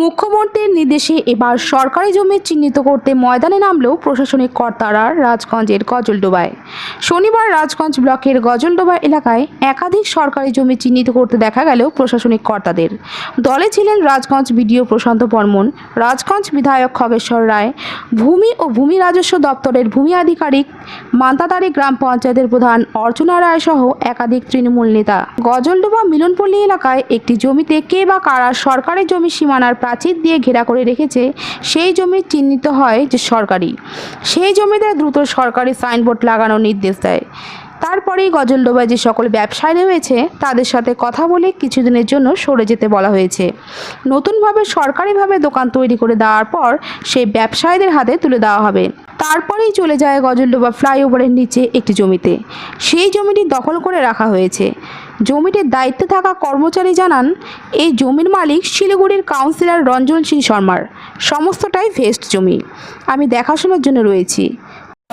মুখ্যমন্ত্রীর নির্দেশে এবার সরকারি জমি চিহ্নিত করতে ময়দানে নামলেও প্রশাসনিক কর্তারা রাজগঞ্জের গজলডোবায়। শনিবার রাজগঞ্জ ব্লকের গজলডোবা এলাকায় একাধিক সরকারি জমি চিহ্নিত করতে দেখা গেল প্রশাসনিক কর্তাদের। দলে ছিলেন রাজগঞ্জ বিডিও প্রশান্ত বর্মন, রাজগঞ্জ বিধায়ক খগেশ্বর রায়, ভূমি ও ভূমি রাজস্ব দপ্তরের ভূমি আধিকারিক, মান্তাতারি গ্রাম পঞ্চায়েতের প্রধান অর্চনা রায় সহ একাধিক তৃণমূল নেতা। গজলডোবা মিলনপল্লী এলাকায় একটি জমিতে কে বা কারা সরকারি জমি সীমানার প্রাচীর দিয়ে ঘেরা করে রেখেছে, সেই জমি চিহ্নিত হয় যে সরকারি। সেই জমিতে দ্রুত সরকারি সাইনবোর্ড লাগানোর নির্দেশ দেয়। তারপরেই গজলডোবায় যে সকল ব্যবসায়ী রয়েছে, তাদের সাথে কথা বলে কিছুদিনের জন্য সরে যেতে বলা হয়েছে। নতুনভাবে সরকারিভাবে দোকান তৈরি করে দেওয়ার পর সেই ব্যবসায়ীদের হাতে তুলে দেওয়া হবে। তারপরেই চলে যায় গজলডোবা ফ্লাইওভারের নিচে একটি জমিতে। সেই জমিটি দখল করে রাখা হয়েছে। জমিটির দায়িত্বে থাকা কর্মচারী জানান, এই জমির মালিক শিলিগুড়ির কাউন্সিলর রঞ্জন সিং শর্মার। সমস্তটাই ভেস্ট জমি। আমি দেখাশোনার জন্য রয়েছি।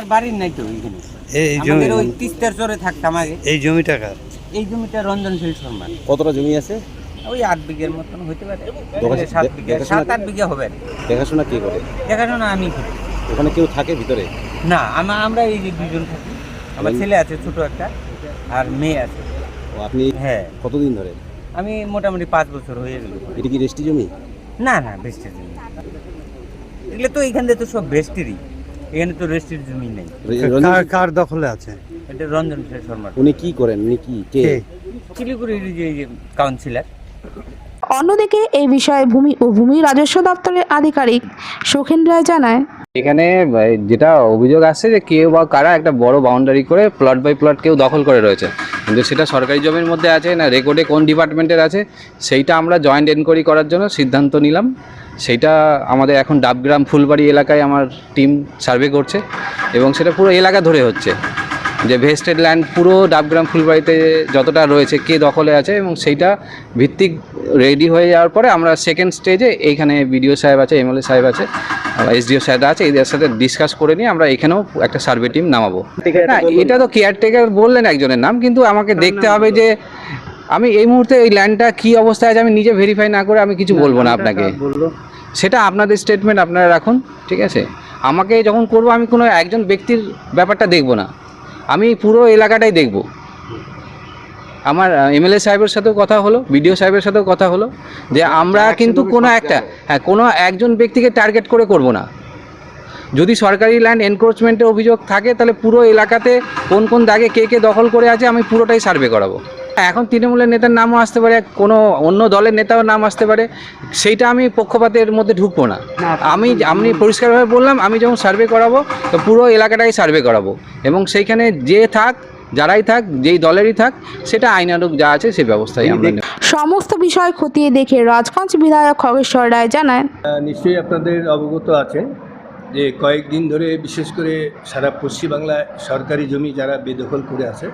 বাড়ির নাই তো এখানে এই জমি আমাদের ওই তিস্তার চরে থাকতাম আগে। এই জমিটা কার? এই জমিটা রঞ্জনশীল কতটা জমি আছে? ওই আট বিঘের মতন হইতে পারে। দোকান- সাত বিঘা দেখাশোনা- সাত আট বিঘা হবে। আর কি। দেখাশোনা কে করে? দেখাশোনা আমি করি। ওখানে কেউ থাকে ভিতরে? না আমা- আমরা এই যে দুজন থাকি। আমার ছেলে আছে ছোট একটা আর মেয়ে আছে। ও আপনি হ্যাঁ। কতদিন ধরে? আমি মোটামুটি পাঁচ বছর হয়ে গেল। এটা কি রেস্টি জমি? না না বেস্টের জমি। এগুলো তো এখান থেকে তো সব বেস্টেরই এখানে তো রেস্টের জমি নেই। কার কার দখলে আছে? এটা রঞ্জনশীল শর্মার। উনি কি করেন? উনি কি কে? শিলিগুড়ির যে কাউন্সিলর অন্যদিকে এই বিষয়ে ভূমি ও ভূমি রাজস্ব দপ্তরের আধিকারিক সুখেন রায় জানায় এখানে যেটা অভিযোগ আসছে যে কেউ বা কারা একটা বড় বাউন্ডারি করে প্লট বাই প্লট কেউ দখল করে রয়েছে। কিন্তু সেটা সরকারি জমির মধ্যে আছে না রেকর্ডে কোন ডিপার্টমেন্টের আছে সেইটা আমরা জয়েন্ট এনকোয়ারি করার জন্য সিদ্ধান্ত নিলাম। সেইটা আমাদের এখন ডাবগ্রাম ফুলবাড়ি এলাকায় আমার টিম সার্ভে করছে এবং সেটা পুরো এলাকা ধরে হচ্ছে। যে ভেস্টেড ল্যান্ড পুরো ডাবগ্রাম ফুলবাড়িতে যতটা রয়েছে কে দখলে আছে এবং সেইটা ভিত্তিক রেডি হয়ে যাওয়ার পরে আমরা সেকেন্ড স্টেজে এইখানে বিডিও সাহেব আছে এমএলএ সাহেব আছে এসডিও সাহেবরা আছে এদের সাথে ডিসকাস করে নিয়ে আমরা এখানেও একটা সার্ভে টিম নামাবো। না এটা তো কেয়ারটেকার বললেন একজনের নাম কিন্তু আমাকে দেখতে হবে যে আমি এই মুহূর্তে ওই ল্যান্ডটা কি অবস্থায় আছে আমি নিজে ভেরিফাই না করে আমি কিছু বলব না আপনাকে। সেটা আপনাদের স্টেটমেন্ট আপনারা রাখুন ঠিক আছে? আমাকে যখন করব আমি কোনো একজন ব্যক্তির ব্যাপারটা দেখব না। আমি পুরো এলাকাটাই দেখব। আমার এমএলএ সাহেবের সাথেও কথা হলো বিডিও সাহেবের সাথেও কথা হলো যে আমরা কিন্তু কোনো একটা হ্যাঁ কোনো একজন ব্যক্তিকে টার্গেট করে করব না। যদি সরকারি ল্যান্ড এনক্রোচমেন্টের অভিযোগ থাকে তাহলে পুরো এলাকাতে কোন কোন দাগে কে কে দখল করে আছে আমি পুরোটাই সার্ভে করাবো। এখন তৃণমূলের নেতার নামও আসতে পারে কোনো অন্য দলের নেতাও নাম আসতে পারে সেইটা আমি পক্ষপাতের মধ্যে ঢুকবো না। আমি আমি পরিষ্কারভাবে বললাম আমি যখন সার্ভে করাবো তো পুরো এলাকাটাই সার্ভে করাবো। এবং সেইখানে যে থাক যারাই থাক যেই দলেরই থাক সেটা আইনানুক যা আছে সেই ব্যবস্থাই আমরা নেব। সমস্ত বিষয় খতিয়ে দেখে রাজগঞ্জ বিধায়ক খগেশ্বর রায় জানায় নিশ্চয়ই আপনাদের অবগত আছে যে কয়েকদিন ধরে বিশেষ করে সারা পশ্চিমবাংলায় সরকারি জমি যারা বেদখল করে আছে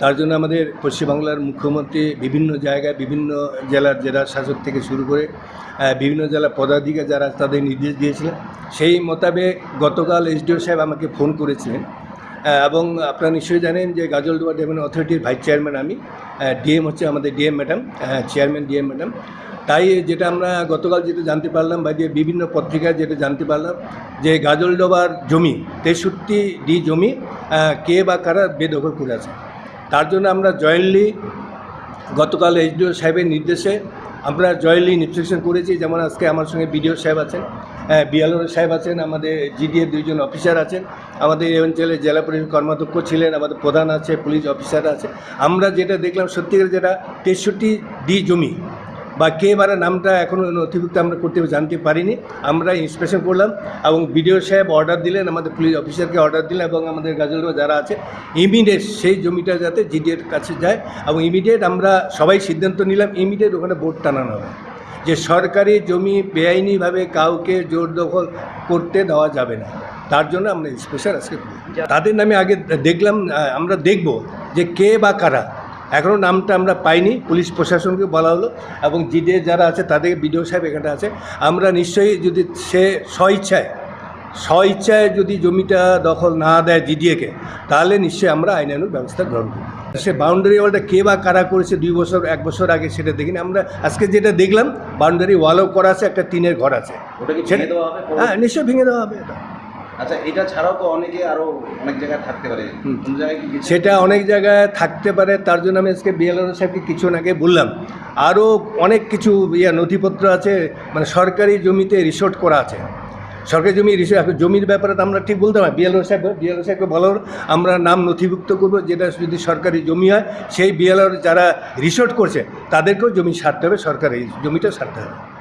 তার জন্য আমাদের পশ্চিমবাংলার মুখ্যমন্ত্রী বিভিন্ন জায়গায়, বিভিন্ন জেলার জেলা শাসক থেকে শুরু করে বিভিন্ন জেলার পদাধিকার যারা তাদের নির্দেশ দিয়েছিলেন, সেই মোতাবেক গতকাল এসডিও সাহেব আমাকে ফোন করেছিলেন এবং আপনারা নিশ্চয়ই জানেন যে গাজলডোবা ডেভেলপমেন্ট অথরিটির ভাইস চেয়ারম্যান আমি ডিএম হচ্ছে আমাদের DM madam chairman DM madam. তাই যেটা আমরা গতকাল যেটা জানতে পারলাম বা যে বিভিন্ন পত্রিকায় যেটা জানতে পারলাম যে গাজলডোবার জমি, তেষট্টি ডি জমি কে বা কারা বেদখল করে আছে। তার জন্য আমরা জয়েন্টলি গতকাল এইচডিও সাহেবের নির্দেশে আমরা জয়েন্টলি ইনস্ট্রাকশন করেছি। যেমন আজকে আমার সঙ্গে বিডিও সাহেব আছেন বিএলও সাহেব আছেন, আমাদের জিডিএর দুইজন অফিসার আছেন, আমাদের এই অঞ্চলে জেলা পরিষদ কর্মাধ্যক্ষ ছিলেন, আমাদের প্রধান আছে, পুলিশ অফিসার আছে। আমরা যেটা দেখলাম সত্যিকার যেটা তেষট্টি ডি জমি বা কে বারা নামটা এখনও নথিভুক্ত আমরা করতে জানতে পারিনি আমরা ইন্সপেকশন করলাম এবং বিডিও সাহেব অর্ডার দিলেন আমাদের পুলিশ অফিসারকে অর্ডার দিলেন এবং আমাদের গাজলডোবা যারা আছে ইমিডিয়েট সেই জমিটা যাতে জিডিএর কাছে যায় এবং ইমিডিয়েট আমরা সবাই সিদ্ধান্ত নিলাম ইমিডিয়েট ওখানে বোর্ড টানানো হবে। যে সরকারি জমি বেআইনিভাবে কাউকে জোর দখল করতে দেওয়া যাবে না তার জন্য আমরা স্পেশাল আজকে তাদের নামে আগে দেখলাম আমরা দেখব যে কে বা কারা এখনও নামটা আমরা পাইনি পুলিশ প্রশাসনকে বলা হলো এবং জিডিএ যারা আছে তাদের বিডিও সাহেব এখানে আছে। আমরা নিশ্চয়ই যদি সে স্বইচ্ছায় স্বইচ্ছায় যদি জমিটা দখল না দেয় জিডিএকে তাহলে নিশ্চয়ই আমরা আইনানুগ ব্যবস্থা গ্রহণ করব। সে বাউন্ডারি ওয়ালটা কে বা কারা করেছে দুই বছর এক বছর আগে সেটা দেখিনি। আমরা আজকে যেটা দেখলাম বাউন্ডারি ওয়ালও করা আছে একটা টিনের ঘর আছে। হ্যাঁ নিশ্চয়ই ভেঙে দেওয়া হবে এটা। আচ্ছা এটা ছাড়াও তো অনেকে আরও অনেক জায়গায় থাকতে পারে। কোন জায়গায় সেটা অনেক জায়গায় থাকতে পারে তার জন্য আমি আজকে বিএলআর সাহেবকে কিছু আগে বললাম। আরও অনেক কিছু ইয়া নথিপত্র আছে মানে সরকারি জমিতে রিসোর্ট করা আছে। সরকারি জমি রিসোর্ট জমির ব্যাপারে তো আমরা ঠিক বলতে পারি বিএলআর সাহেব বিএলআর সাহেবকে বলো আমরা নাম নথিভুক্ত করব যেটা যদি সরকারি জমি হয় সেই বিএলআর যারা রিসোর্ট করছে তাদেরকেও জমি সারতে হবে সরকারি জমিটা সারতে হবে।